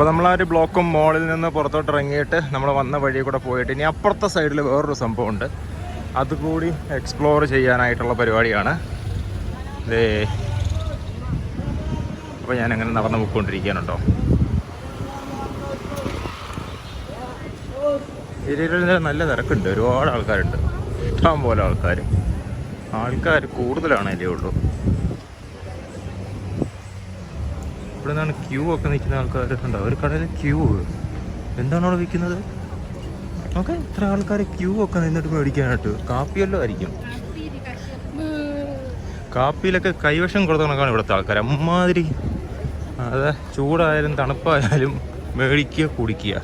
അപ്പോൾ നമ്മൾ ആ ഒരു ബ്ലോക്കും മോളിൽ നിന്ന് പുറത്തോട്ട് ഇറങ്ങിയിട്ട് നമ്മൾ വന്ന വഴി കൂടെ പോയിട്ട് ഇനി അപ്പുറത്തെ സൈഡിൽ വേറൊരു സംഭവമുണ്ട് അതുകൂടി എക്സ്പ്ലോർ ചെയ്യാനായിട്ടുള്ള പരിപാടിയാണ്. ദേ. അപ്പോൾ ഞാൻ അങ്ങനെ നടന്ന് പോയിക്കൊണ്ടിരിക്കാനുണ്ടോ ഏരിയയിൽ നല്ല തിരക്കുണ്ട്. ഒരുപാട് ആൾക്കാരുണ്ട്. ഇഷ്ടം പോലെ ആൾക്കാർ ആൾക്കാർ കൂടുതലാണ് അതിലേ ഉള്ളൂ. ഇവിടെ നിന്നാണ് ക്യൂ ഒക്കെ നിൽക്കുന്ന ആൾക്കാരൊക്കെ ഉണ്ടാവും ഒരു കടയിൽ ക്യൂ എന്താണ് അവിടെ വിൽക്കുന്നത് ഓക്കെ ഇത്ര ആൾക്കാർ ക്യൂ ഒക്കെ നിന്നിട്ട് മേടിക്കാനായിട്ട് കാപ്പിയല്ലോ ആയിരിക്കും. കാപ്പിയിലൊക്കെ കൈവശം കൊടുത്തണക്കാണ് ഇവിടുത്തെ ആൾക്കാർ അമ്മാതിരി. അത് ചൂടായാലും തണുപ്പായാലും മേടിക്കുക കുടിക്കുക.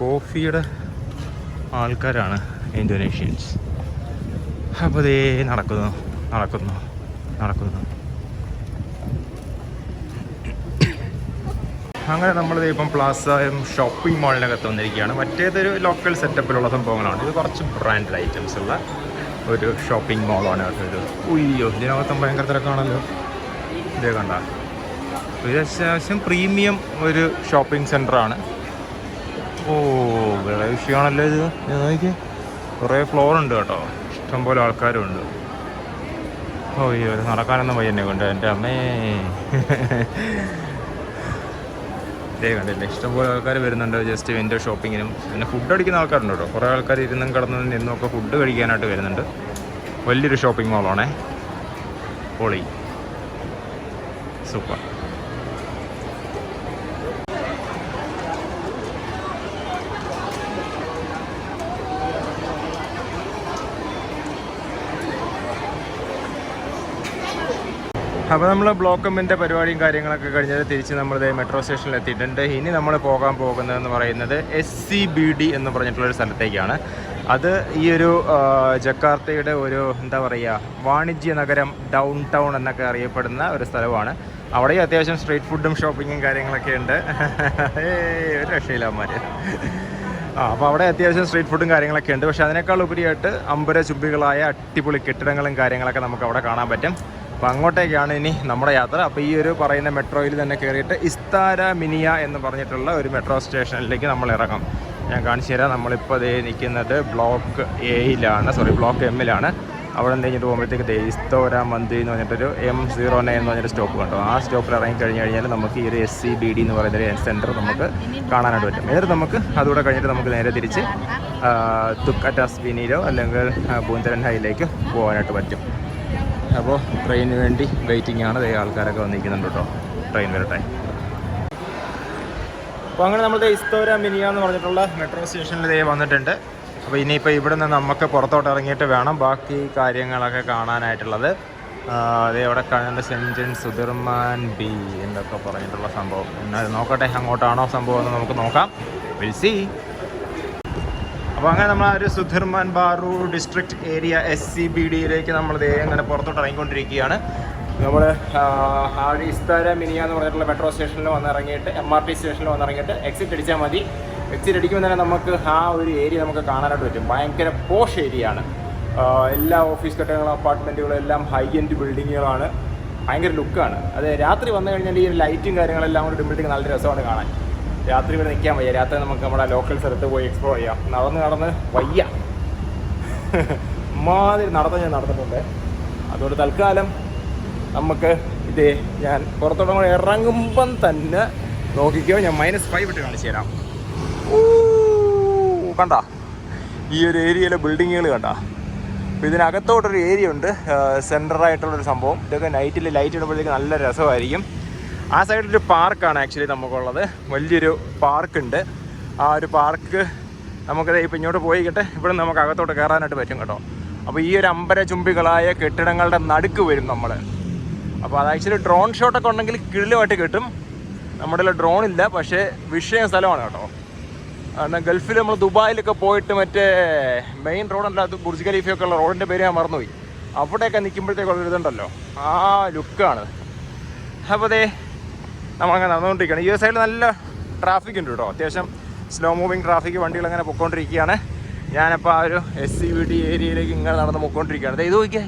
കോഫിയുടെ ആൾക്കാരാണ് ഇന്തോനേഷ്യൻസ്. അപ്പോൾ ദേ നടക്കുന്നു നടക്കുന്നു നടക്കുന്നു. അങ്ങനെ നമ്മൾ ഇപ്പം പ്ലാസ ഷോപ്പിംഗ് മാളിനകത്ത് വന്നിരിക്കുകയാണ്. മറ്റേതൊരു ലോക്കൽ സെറ്റപ്പിലുള്ള സംഭവങ്ങളാണ്. ഇത് കുറച്ച് ബ്രാൻഡഡ് ഐറ്റംസ് ഉള്ള ഒരു ഷോപ്പിംഗ് മാളാണ് ഇത് ഉയ്യോ ഇതിനകത്തും ഭയങ്കര തിരക്കാണല്ലോ. ഇതേ കണ്ട. ഇത് അത്യാവശ്യം പ്രീമിയം ഒരു ഷോപ്പിംഗ് സെന്ററാണ് ഓ വേറെ വിഷയമാണല്ലോ ഇത്. നോക്കി കുറേ ഫ്ലോർ ഉണ്ട് കേട്ടോ. ഇഷ്ടംപോലെ ആൾക്കാരും ഉണ്ട്. ഓ അയ്യോ ഇത് നടക്കാനൊന്നും വയ്യന്നെ കൊണ്ട്. എന്റെ അമ്മേ. ഇതേ കണ്ടില്ല? ഇഷ്ടംപോലെ ആൾക്കാർ വരുന്നുണ്ട് ജസ്റ്റ് വിൻഡോ ഷോപ്പിങ്ങിനും പിന്നെ ഫുഡ് അടിക്കുന്ന ആൾക്കാരുണ്ട് കുറേ ആൾക്കാർ ഇരുന്നും കിടന്നും നിന്നും ഒക്കെ ഫുഡ് കഴിക്കാനായിട്ട് വരുന്നുണ്ട്. വലിയൊരു ഷോപ്പിംഗ് മോളാണേ പൊളി. സൂപ്പർ അപ്പോൾ നമ്മൾ ബ്ലോക്ക് എമ്മിന്റെ പരിപാടിയും കാര്യങ്ങളൊക്കെ കഴിഞ്ഞത് തിരിച്ച് നമ്മൾ ഇതേ മെട്രോ സ്റ്റേഷനിൽ എത്തിയിട്ടുണ്ട്. ഇനി നമ്മൾ പോകാൻ പോകുന്നതെന്ന് പറയുന്നത് എസ് സി ബി ഡി എന്ന് പറഞ്ഞിട്ടുള്ളൊരു സ്ഥലത്തേക്കാണ്. അത് ഈ ഒരു ജക്കാർത്തയുടെ ഒരു എന്താ പറയുക വാണിജ്യ നഗരം ഡൗൺ ടൗൺ എന്നൊക്കെ അറിയപ്പെടുന്ന ഒരു സ്ഥലമാണ്. അവിടെ അത്യാവശ്യം സ്ട്രീറ്റ് ഫുഡും ഷോപ്പിങ്ങും കാര്യങ്ങളൊക്കെ ഉണ്ട്. ഒരു രക്ഷയില്ലാമാർ ആ അപ്പോൾ അവിടെ അത്യാവശ്യം സ്ട്രീറ്റ് ഫുഡും കാര്യങ്ങളൊക്കെ ഉണ്ട്. പക്ഷേ അതിനേക്കാൾ ഉപരിയായിട്ട് അമ്പര ചുബികളായ അടിപൊളി കെട്ടിടങ്ങളും കാര്യങ്ങളൊക്കെ നമുക്ക് അവിടെ കാണാൻ പറ്റും. അപ്പോൾ അങ്ങോട്ടേക്കാണ് ഇനി നമ്മുടെ യാത്ര. അപ്പോൾ ഈ ഒരു പറയുന്ന മെട്രോയിൽ തന്നെ കയറിയിട്ട് ഇസ്താര മിനിയ എന്ന് പറഞ്ഞിട്ടുള്ള ഒരു മെട്രോ സ്റ്റേഷനിലേക്ക് നമ്മൾ ഇറങ്ങും. ഞാൻ കാണിച്ചു തരാം. നമ്മളിപ്പോൾ ദേ നിൽക്കുന്നത് ബ്ലോക്ക് എയിലാണ്. സോറി ബ്ലോക്ക് എമ്മിലാണ്. അവിടെ നിന്ന് കഴിഞ്ഞിട്ട് പോകുമ്പോഴത്തേക്ക് ദേ ഇസ്തോര മന്തി എന്ന് പറഞ്ഞിട്ടൊരു എം സീറോ നയൻ എന്ന് പറഞ്ഞൊരു സ്റ്റോപ്പ് കണ്ടു. ആ സ്റ്റോപ്പിൽ ഇറങ്ങി കഴിഞ്ഞ് കഴിഞ്ഞാൽ നമുക്ക് ഈ ഒരു എസ് സി ബി ഡി എന്ന് പറയുന്ന ഒരു സെന്റർ നമുക്ക് കാണാനായിട്ട് പറ്റും. എന്നിട്ട് നമുക്ക് അതുകൂടെ കഴിഞ്ഞിട്ട് നമുക്ക് നേരെ തിരിച്ച് തുക്കറ്റാസ്ബിനിയിലോ തുക്കറ്റാസ് അല്ലെങ്കിൽ ബൂന്തരൻ ഹൈയിലേക്ക് പോകാനായിട്ട് പറ്റും. അപ്പോൾ ട്രെയിനിന് വേണ്ടി വെയിറ്റിംഗ് ആണ്. ദേ ആൾക്കാരൊക്കെ വന്നിരിക്കുന്നുണ്ട് കേട്ടോ. ട്രെയിൻ വരട്ടെ. അപ്പോൾ അങ്ങനെ നമ്മൾ ഇസ്തോര മിനിയ എന്ന് പറഞ്ഞിട്ടുള്ള മെട്രോ സ്റ്റേഷനിൽ ഇതേ വന്നിട്ടുണ്ട്. അപ്പോൾ ഇനിയിപ്പോൾ ഇവിടെ നിന്ന് നമുക്ക് പുറത്തോട്ട് ഇറങ്ങിയിട്ട് വേണം ബാക്കി കാര്യങ്ങളൊക്കെ കാണാനായിട്ടുള്ളത്. അതേ അവിടെ കാണേണ്ട സെൻജൻ സുധർമാൻ ബി എന്നൊക്കെ പറഞ്ഞിട്ടുള്ള സംഭവം. എന്നാൽ നോക്കട്ടെ അങ്ങോട്ടാണോ സംഭവം എന്ന് നമുക്ക് നോക്കാം. വിൽ സി അപ്പോൾ അങ്ങനെ നമ്മൾ ആ ഒരു Sudirman ബാറു district area S C B ഡിയിലേക്ക് നമ്മൾ ദേ അങ്ങനെ പുറത്തോട്ട് ഇറങ്ങിക്കൊണ്ടിരിക്കുകയാണ്. നമ്മൾ ആഴി ഇസ്താര മിനിയ എന്ന് പറഞ്ഞിട്ടുള്ള മെട്രോ സ്റ്റേഷനിൽ വന്ന് ഇറങ്ങിയിട്ട് എം ആർ ടി സ്റ്റേഷനിൽ വന്ന് ഇറങ്ങിയിട്ട് എക്സിറ്റ് അടിച്ചാൽ മതി. എക്സിറ്റ് അടിക്കുമ്പോൾ തന്നെ നമുക്ക് ആ ഒരു ഏരിയ നമുക്ക് കാണാനായിട്ട് പറ്റും. ഭയങ്കര പോഷ് ഏരിയ ആണ്. എല്ലാ ഓഫീസ് കെട്ടിടങ്ങളും അപ്പാർട്ട്മെന്റുകളും എല്ലാം ഹൈ എൻഡ് ബിൽഡിങ്ങുകളാണ് ഭയങ്കര ലുക്കാണ് അത് രാത്രി വന്നു കഴിഞ്ഞാൽ ഈ ലൈറ്റും കാര്യങ്ങളെല്ലാം കൂടി ഇടുമ്പോഴത്തേക്ക് നല്ല രസമാണ് കാണാൻ. രാത്രി ഇവിടെ നിൽക്കാൻ വയ്യ. രാത്രി നമുക്ക് നമ്മുടെ ലോക്കൽ സ്ഥലത്ത് പോയി എക്സ്പ്ലോർ ചെയ്യാം. നടന്ന് നടന്ന് വയ്യ. മാതിരി നടന്ന് ഞാൻ നടന്നിട്ടുണ്ട്. അതുകൊണ്ട് തൽക്കാലം നമുക്ക് ഇത് ഞാൻ പുറത്തോട്ട് കൂടെ ഇറങ്ങുമ്പം തന്നെ നോക്കിക്കോ ഞാൻ മൈനസ് ഫൈവ് ഇട്ട് കാണിച്ചു തരാം. കണ്ട? ഈ ഒരു ഏരിയയിലെ ബിൽഡിങ്ങുകൾ കണ്ട? അപ്പോൾ ഇതിനകത്തോട്ടൊരു ഏരിയ ഉണ്ട്. സെന്ററായിട്ടുള്ളൊരു സംഭവം. ഇതൊക്കെ നൈറ്റിൽ ലൈറ്റ് ഇടുമ്പോഴത്തേക്ക് നല്ല രസമായിരിക്കും. ആ സൈഡിലൊരു പാർക്കാണ് ആക്ച്വലി നമുക്കുള്ളത്. വലിയൊരു പാർക്കുണ്ട്. ആ ഒരു പാർക്ക് നമുക്കത് ഇപ്പം ഇങ്ങോട്ട് പോയി കിട്ടെ ഇവിടെ നമുക്ക് അകത്തോട്ട് കയറാനായിട്ട് പറ്റും കേട്ടോ. അപ്പോൾ ഈ ഒരു അമ്പര ചുംബികളായ കെട്ടിടങ്ങളുടെ നടുക്ക് വരും നമ്മൾ അപ്പോൾ അത് ആക്ച്വലി ഡ്രോൺ ഷോട്ടൊക്കെ ഉണ്ടെങ്കിൽ കിഴിലുമായിട്ട് കിട്ടും. നമ്മുടെ ഡ്രോൺ ഇല്ല പക്ഷേ വിഷയം സ്ഥലമാണ് കേട്ടോ. കാരണം ഗൾഫിൽ നമ്മൾ ദുബായിലൊക്കെ പോയിട്ട് മറ്റേ മെയിൻ റോഡല്ല ബുർജ് ഖലീഫയൊക്കെ ഉള്ള റോഡിന്റെ പേര് ഞാൻ മറന്നുപോയി. അവിടെയൊക്കെ നിൽക്കുമ്പോഴത്തേക്കുള്ള ഇതുണ്ടല്ലോ. ആ ലുക്കാണ്. അപ്പോൾ അതേ നമ്മളങ്ങനെ നടന്നുകൊണ്ടിരിക്കുകയാണ്. ഈ ഒരു സൈഡിൽ നല്ല ട്രാഫിക് ഉണ്ട് കേട്ടോ അത്യാവശ്യം സ്ലോ മൂവിങ് ട്രാഫിക് വണ്ടികൾ അങ്ങനെ പൊയ്ക്കൊണ്ടിരിക്കുകയാണ് ഞാനപ്പോൾ ആ ഒരു എസ് സി വി ടി ഏരിയയിലേക്ക് ഇങ്ങനെ നടന്ന് പൊയ്ക്കൊണ്ടിരിക്കുകയാണ് ദേ ഇത് നോക്കിയേ.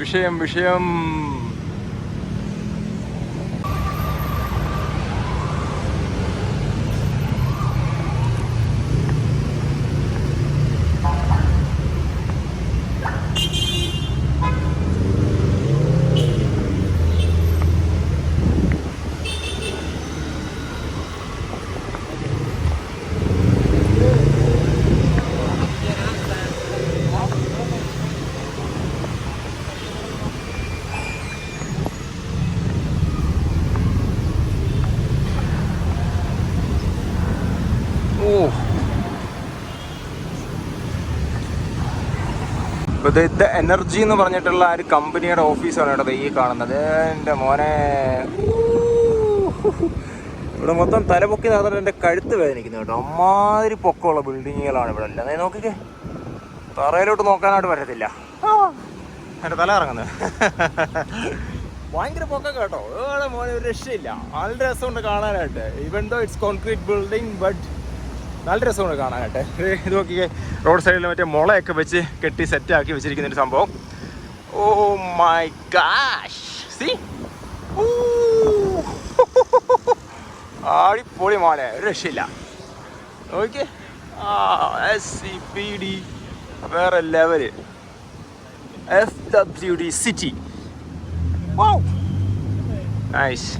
വിഷയം വിഷയം ഓ ഇത് ഇത് എനർജി എന്ന് പറഞ്ഞിട്ടുള്ള ആ ഒരു കമ്പനിയുടെ ഓഫീസാണ് കേട്ടോ ദേ ഈ കാണുന്നത്. എന്റെ മോനെ. ഇവിടെ മൊത്തം തലപൊക്കി നടന്നിട്ട് എന്റെ കഴുത്ത് വേദനിക്കുന്നു കേട്ടോ. അമ്മാതിരി പൊക്കമുള്ള ബിൽഡിങ്ങുകളാണ് ഇവിടെ എല്ലാം അതായത് നോക്കിക്കേ. തറയിലോട്ട് നോക്കാനായിട്ട് പറ്റത്തില്ല. എന്റെ തല ഇറങ്ങുന്നത് ഭയങ്കര പൊക്കം കേട്ടോ. മോനെ ഒരു രക്ഷയില്ല. നല്ല രസമുണ്ട് കാണാനായിട്ട്. ഇവൻ though it's concrete building but നല്ല രസമാണ് കാണാനായിട്ട്. ഇത് നോക്കിയേ റോഡ് സൈഡിൽ മറ്റേ മുളയൊക്കെ വെച്ച് കെട്ടി സെറ്റാക്കി വെച്ചിരിക്കുന്ന ഒരു സംഭവം. ഓ മൈ ഗാഷ് സി ആടിപ്പൊളി മോനെ ഒരു രക്ഷയില്ല. നോക്കിയേ ആ സി പി ഡി വേറെ level F W D city nice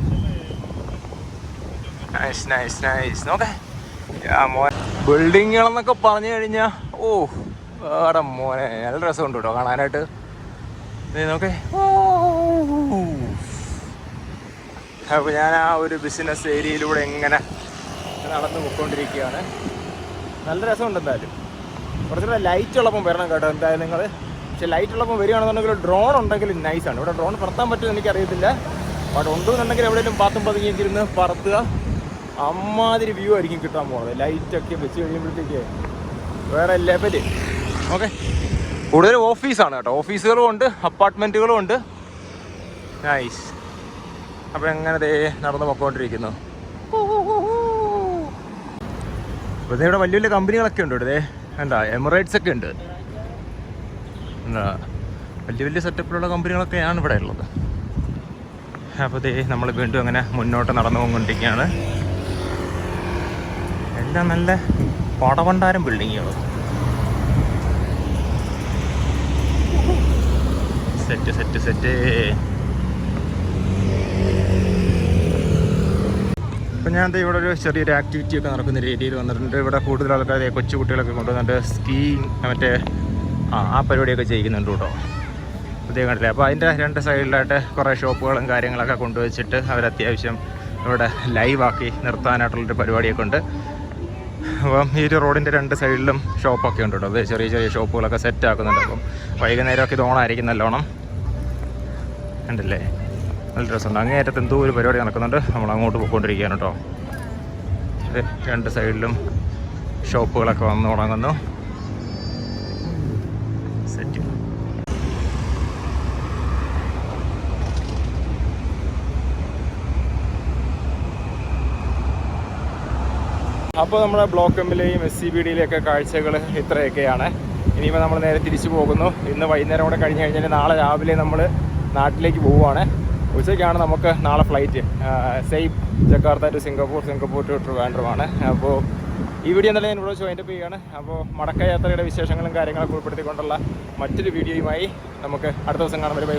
nice nice nice നോക്കേ. ബിൽഡിങ്ങുകളെന്നൊക്കെ പറഞ്ഞു കഴിഞ്ഞാൽ ഓ വേറെ മോനെ നല്ല രസമുണ്ട് കേട്ടോ കാണാനായിട്ട് നോക്കേ. അപ്പോൾ ഞാൻ ആ ഒരു ബിസിനസ് ഏരിയയിലൂടെ എങ്ങനെ നടന്നു പോയിക്കൊണ്ടിരിക്കുകയാണ് നല്ല രസമുണ്ട് എന്തായാലും. കുറച്ചുകൂടെ ലൈറ്റ് ഉള്ളപ്പം വരണം കേട്ടോ എന്തായാലും നിങ്ങൾ പക്ഷേ ലൈറ്റ് ഉള്ളപ്പം വരികയാണെന്നുണ്ടെങ്കിൽ ഡ്രോൺ ഉണ്ടെങ്കിൽ നൈസാണ് ഇവിടെ ഡ്രോൺ പറത്താൻ പറ്റുമെന്ന് എനിക്കറിയത്തില്ല. ബട്ട് ഉണ്ടെന്നുണ്ടെങ്കിൽ എവിടെയെങ്കിലും പാത്തും പതുങ്ങിയൊക്കെ ഇരുന്ന് പറത്തുക. അമ്മാതിരി വ്യൂ ആയിരിക്കും കിട്ടാൻ പോകുന്നത് ലൈറ്റൊക്കെ വെച്ച് കഴിയുമ്പോഴത്തേക്ക് വേറെ ലെവൽ ഓക്കെ കൂടുതൽ ഓഫീസാണ് കേട്ടോ. ഓഫീസുകളും ഉണ്ട് അപ്പാർട്ട്മെന്റുകളും ഉണ്ട്. നൈസ് അപ്പോൾ എങ്ങനെ ദേ നടന്ന് പൊക്കോണ്ടിരിക്കുന്നു? അപ്പോൾ ഇവിടെ വലിയ വലിയ കമ്പനികളൊക്കെ ഉണ്ട് ഇവിടെ എന്താ എമിറേറ്റ്സ് ഒക്കെ ഉണ്ട്. എന്താ വലിയ വലിയ സെറ്റപ്പിലുള്ള കമ്പനികളൊക്കെയാണ് ഇവിടെ ഉള്ളത്. അപ്പോൾ ദേ നമ്മൾ വീണ്ടും അങ്ങനെ മുന്നോട്ട് നടന്നു പോകൊണ്ടിരിക്കുകയാണ് എല്ലാം നല്ല പടവണ്ടാരം ബിൽഡിങ്ങുകൾ സെറ്റ് സെറ്റ് സെറ്റ് ഇപ്പം ഞാൻ ഇവിടെ ഒരു ചെറിയൊരു ആക്ടിവിറ്റി ഒക്കെ നടക്കുന്ന രീതിയിൽ വന്നിട്ടുണ്ട്. ഇവിടെ കൂടുതൽ ആൾക്കാർ കൊച്ചു കുട്ടികളൊക്കെ കൊണ്ടുവന്നിട്ട് സ്കീയിങ് മറ്റേ ആ ആ പരിപാടിയൊക്കെ ചെയ്യുന്നുണ്ട് കേട്ടോ. പ്രത്യേകം കണ്ടില്ലേ? അപ്പോൾ അതിന്റെ രണ്ട് സൈഡിലായിട്ട് കുറേ ഷോപ്പുകളും കാര്യങ്ങളൊക്കെ കൊണ്ടുവച്ചിട്ട് അവർ ഇവിടെ ലൈവാക്കി നിർത്താനായിട്ടുള്ളൊരു പരിപാടിയൊക്കെ ഉണ്ട്. അപ്പം ഈ ഒരു റോഡിന്റെ രണ്ട് സൈഡിലും ഷോപ്പൊക്കെ ഉണ്ട് കേട്ടോ അത് ചെറിയ ചെറിയ ഷോപ്പുകളൊക്കെ സെറ്റ് ആക്കുന്നുണ്ട്. അപ്പം വൈകുന്നേരമൊക്കെ ഇത് ഓണായിരിക്കും നല്ലോണം ഉണ്ടല്ലേ നല്ല രസമുണ്ട്. അങ്ങേയറ്റത്ത് എന്തോ ഒരു പരിപാടി നടക്കുന്നുണ്ട്. നമ്മൾ അങ്ങോട്ട് പോയിക്കൊണ്ടിരിക്കുകയാണ് കേട്ടോ. രണ്ട് സൈഡിലും ഷോപ്പുകളൊക്കെ വന്ന് തുടങ്ങുന്നു സെറ്റ് അപ്പോൾ നമ്മുടെ ബ്ലോക്ക് എമ്മിലെയും എസ് സി ബി ഡിയിലെയൊക്കെ കാഴ്ചകൾ ഇത്രയൊക്കെയാണ്. ഇനിയിപ്പോൾ നമ്മൾ നേരെ തിരിച്ചു പോകുന്നു. ഇന്ന് വൈകുന്നേരം കൂടെ കഴിഞ്ഞ് കഴിഞ്ഞാൽ നാളെ രാവിലെ നമ്മൾ നാട്ടിലേക്ക് പോവുകയാണ് ഉച്ചയ്ക്കാണ് നമുക്ക് നാളെ flight same Jakarta to Singapore Singapore to ട്രിവാൻഡ്രമാണ്. അപ്പോൾ ഈ വീഡിയോ എന്തായാലും ഞാൻ ഇവിടെ വൈൻഡപ്പ് ചെയ്യുകയാണ്. അപ്പോൾ മടക്ക യാത്രയുടെ വിശേഷങ്ങളും കാര്യങ്ങളൊക്കെ ഉൾപ്പെടുത്തിക്കൊണ്ടുള്ള മറ്റൊരു വീഡിയോയുമായി നമുക്ക് അടുത്ത ദിവസം കാണാൻ വരെ ബൈ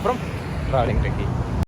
ട്രാവലിംഗ് ടെക്കി